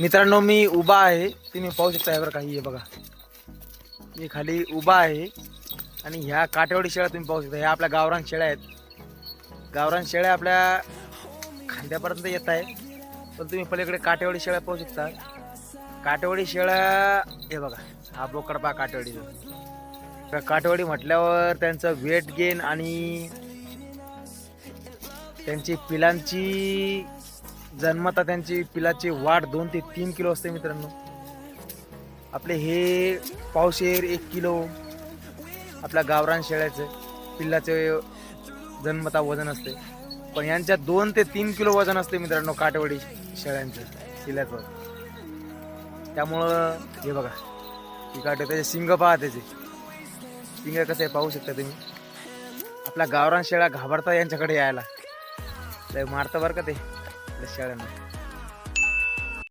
मित्रांनो मी उभा आहे. तुम्ही पाहू शकता यावर काही आहे बघा. मी खाली उभा आहे. आणि ह्या काठेवाडी शेळ्या तुम्ही पाहू शकता. ह्या आपल्या गावरान शेळ्या आहेत. गावरान शेळ्या आपल्या खांद्यापर्यंत येत आहे पण तुम्ही पलीकडे काठेवाडी शेळ्या पाहू शकता. काठेवाडी शेळ्या हे बघा. हा बोकड पहा काटेवाडीचा तर म्हटल्यावर त्यांचं वेट गेन आणि त्यांची पिलांची जन्मता त्यांची पिलाची वाढ दोन ते तीन किलो असते मित्रांनो. आपले हे पावशेर एक किलो आपल्या गावरान शेळ्याचं पिल्लाचे जन्मता वजन असते. पण यांच्या दोन ते तीन किलो वजन असते मित्रांनो काटवडी शेळ्यांचं पिल्याचं त्यामुळं हे बघा ती काट त्याचे शिंग पहा त्याचे. शिंग कसं आहे पाहू शकता तुम्ही. आपल्या गावरान शेळ्या घाबरता यांच्याकडे यायला. लय मारतं बरं का ते. Gracias, Ana.